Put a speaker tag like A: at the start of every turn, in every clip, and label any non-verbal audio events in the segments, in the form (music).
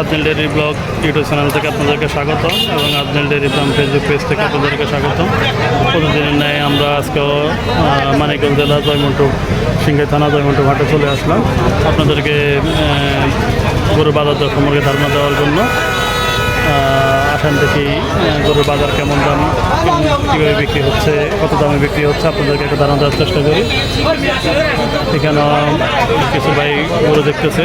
A: Ajnel dairy blog YouTube channel থেকে আপনাদেরকে স্বাগত এবং Ajnel dairy farm Facebook page থেকে আপনাদেরকে স্বাগত প্রতিদিনের ন্যায় আমরা আজকেও মানিকগঞ্জ জেলা জয়মন্টু সিংহাই থানা জয়মন্টু ঘাটে চলে আসলাম। আপনাদেরকে গরুর বাজার দর ধারণা দেওয়ার জন্য আসেন দেখি গরুর বাজার কেমন দাম, কীভাবে বিক্রি হচ্ছে, কত দামে বিক্রি হচ্ছে, আপনাদেরকে একটা ধারণা দেওয়ার চেষ্টা করি। এখানে কিছু ভাই গরু দেখতেছে।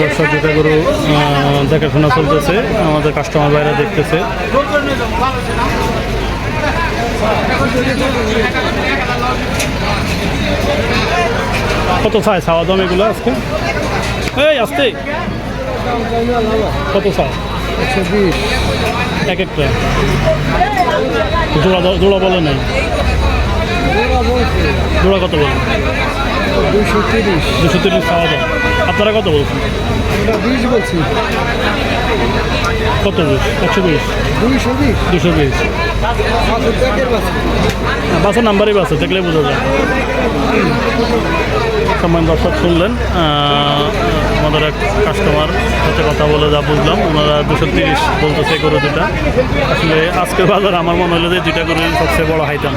A: দর্শক যেটা গরু দেখাশোনা চলতেছে, আমাদের কাস্টমার বাইরে দেখতেছে। কত চাই চাওয়া দাম এগুলো আজকে? এই, আসতে। কত চাও এক একটা। জোড়া জোড়া বলে নাই। জোড়া কত বলেন
B: দুশো তিরিশ।
A: দুশো তিরিশ দাম আপনারা কত বলছেন?
B: আমরা বিশ বলছি।
A: কত বিশ? একশো বিশ।
B: দুইশো বিশ।
A: দুশো বিশ। বাসের নাম্বারই বাসে দেখলেই বোঝা যায়। সম্মান দর্শক শুনলেন আমাদের এক কাস্টমার সাথে কথা বলে যা বুঝলাম, ওনারা দুশো তিরিশ বলতেছে গরু দুটা আসলে আজকের বাজার আমার মনে হলো যে দুইটা গরু সবচেয়ে বড় হাইতাম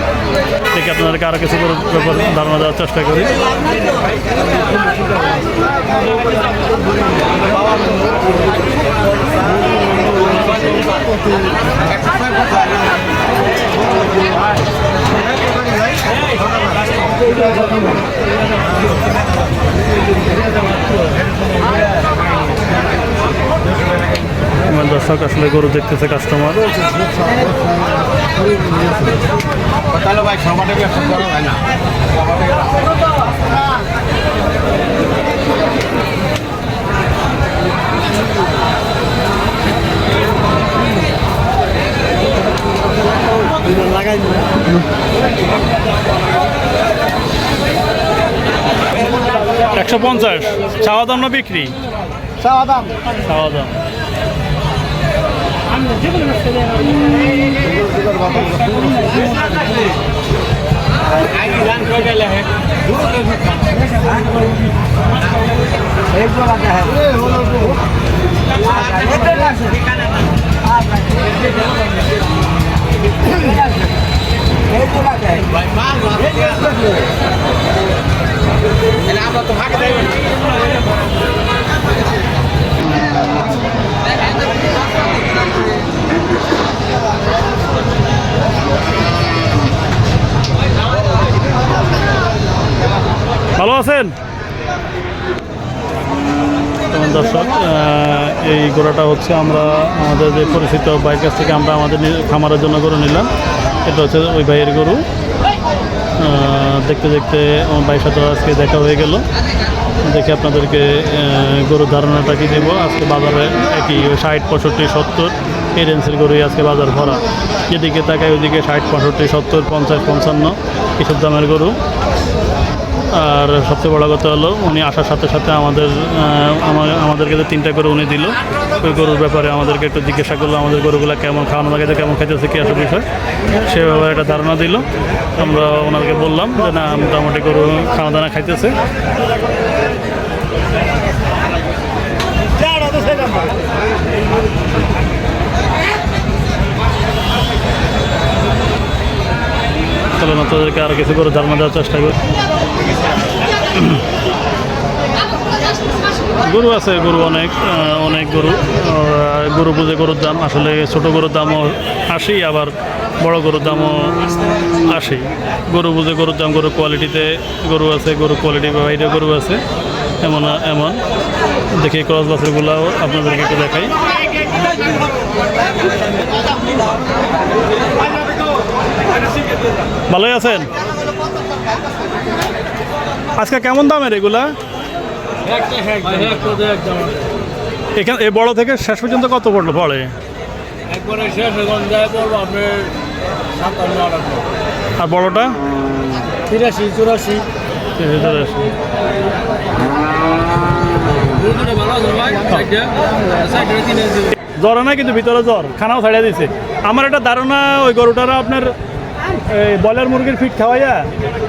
A: দেখে আপনাদেরকে আরও কিছু গরুর ব্যাপার ধারণা দেওয়ার চেষ্টা করি। আমার দর্শক আসলে গরু দেখতেছে কাস্টমার
B: হয় লাগাই
A: একশো পঞ্চাশ। চাওয়া দাম না বিক্রি?
B: চাওয়া দাম।
A: চাওয়া দাম। ভালো আছেন? দর্শক এই গোড়াটা হচ্ছে আমরা, আমাদের যে পরিচিত বাইক কাছ থেকে আমরা আমাদের খামারের জন্য গরু নিলাম। এটা হচ্ছে ওই ভাইয়ের গরু। দেখতে দেখতে আমার ভাইয়ের সাথে আজকে দেখা হয়ে গেল। দেখে আপনাদেরকে গরু গরুর ধারণাটা কি দেবো? আজকে বাজারে একই ষাট, পঁয়ষট্টি, সত্তর। এই রেঞ্জের গরুই আজকে বাজার ভরা। যেদিকে তাকায় ওইদিকে ষাট, পঁয়ষট্টি, সত্তর, পঞ্চাশ, পঞ্চান্ন। এসব দামের গরু। আর সবচেয়ে বড় কথা হলো, উনি আসার সাথে সাথে আমাদের আমাদেরকে যে তিনটা গরু উনি দিল, ওই গরুর ব্যাপারে আমাদেরকে একটু জিজ্ঞাসা করল, আমাদের গরুগুলো কেমন, খাওয়ানো লাগে, কেমন খাইতেছে, কী আসল বিষয়। সে ব্যাপারে একটা ধারণা দিল। আমরা ওনাকে বললাম যে, না, মোটামুটি গরু খাওয়া দানা খাইতেছে। চলুন আপনাদেরকে আরও কিছু করে ধারণা দেওয়ার চেষ্টা করি (clears throat) গরু আছে, গরু অনেক অনেক গরু। গরু বুঝে গরুর দাম, আসলে ছোট গরুর দামও আশি আবার বড় গরুর দামও আশি গরু বুঝে গরুর দাম, গরুর কোয়ালিটিতে গরু আছে, গরু কোয়ালিটি বাইরে গরু আছে, এমন এমন। দেখি ক্রস বাসেরগুলাও আপনাদেরকে একটু দেখাই। ভালোই আছেন? আজকে কেমন দামের এগুলা? এখানে এ বড় থেকে শেষ পর্যন্ত কত পড়ল পড়ে
B: একবারে শেষ
A: আর বড়টা?
B: তিরাশি চুরাশি। ইঞ্চি
A: জ্বর না কিন্তু ভিতরে জ্বর খানাও ছাড়িয়ে দিছে। আমার একটা ধারণা ওই গরুটারা আপনার এই ব্রয়লার মুরগির ফিট খাওয়াইয়া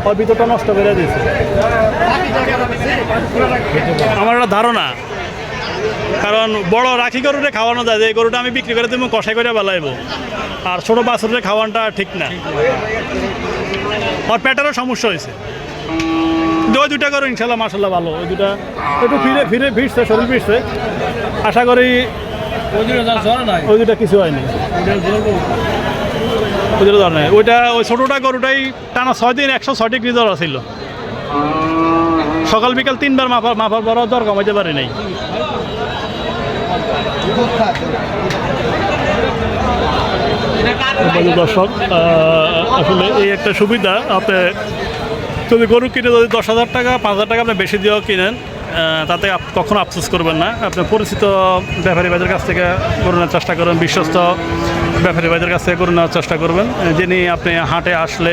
A: ওর ভিতরটা নষ্ট করে দিয়েছে। আমার একটা ধারণা। কারণ বড় রাখি গরুটা খাওয়ানো যায় যে এই গরুটা আমি বিক্রি করে দেবো কষাই করে বেলাইব। আর ছোটো বাছুরের খাওয়ানটা ঠিক না। ওর পেটেরও সমস্যা হয়েছে ওই দুটা গরু ইনশাল্লাহ মাসাল্লাহ ভালো। ওই দুটা একটু ফিরে ফিরে ফিরছে শরীর ফিরছে আশা করি
B: ওই দুটো যা জ্বর নাই।
A: ওই দুটা কিছু হয়নি। জ্বর নেই ওইটা ওই ছোটোটা গরুটাই টানা ছয় দিন, একশো ছয় ডিগ্রি জ্বর ছিল সকাল, বিকাল তিনবার মাফার মাফার পরও জ্বর কমাইতে পারি নাই। দর্শক আসলে এই একটা সুবিধা, আপনি যদি গরু কিনে যদি দশ হাজার টাকা, পাঁচ হাজার টাকা আপনি বেশি দিয়েও কিনেন তাতে কখনো আফসোস করবেন না। আপনি পরিচিত ব্যাপারী ভাইদের কাছ থেকে গরু চেষ্টা করবেন বিশ্বস্ত ব্যাপারী ভাইদের কাছ থেকে গরু নেওয়ার চেষ্টা করবেন। যিনি আপনি হাটে আসলে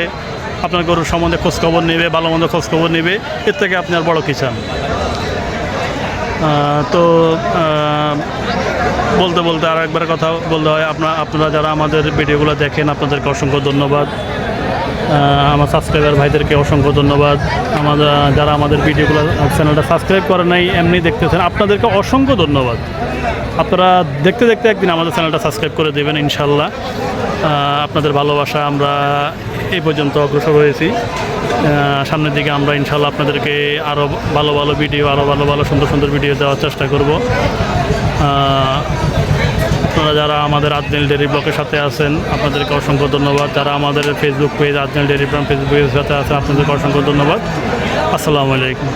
A: আপনার গরুর সম্বন্ধে খোঁজখবর নেবে, ভালো মন্দ খোঁজখবর নেবে, এর থেকে আপনি আর বড় কি চান? তো বলতে বলতে আর একবার কথা বলতে হয় আপনার আপনারা যারা আমাদের ভিডিওগুলো দেখেন, আপনাদেরকে অসংখ্য ধন্যবাদ। আমার সাবস্ক্রাইবার ভাইদেরকে অসংখ্য ধন্যবাদ। আমাদের যারা আমাদের ভিডিওগুলো, চ্যানেলটা সাবস্ক্রাইব করে নাই, এমনি দেখতেছেন, আপনাদেরকে অসংখ্য ধন্যবাদ। আপনারা দেখতে দেখতে একদিন আমাদের চ্যানেলটা সাবস্ক্রাইব করে দেবেন, ইনশাল্লাহ। আপনাদের ভালোবাসা আমরা এই পর্যন্ত অগ্রসর হয়েছি। সামনের দিকে আমরা ইনশাল্লাহ আপনাদেরকে আরও ভালো ভালো ভিডিও আরও ভালো ভালো সুন্দর সুন্দর ভিডিও দেওয়ার চেষ্টা করব। আপনারা যারা আমাদের আদনেল ডেরি ব্লকের সাথে আছেন, আপনাদেরকে অসংখ্য ধন্যবাদ। যারা আমাদের Facebook page Adnel dairy blog Facebook পেজের সাথে আছেন, আপনাদেরকে অসংখ্য ধন্যবাদ। আসসালামু আলাইকুম।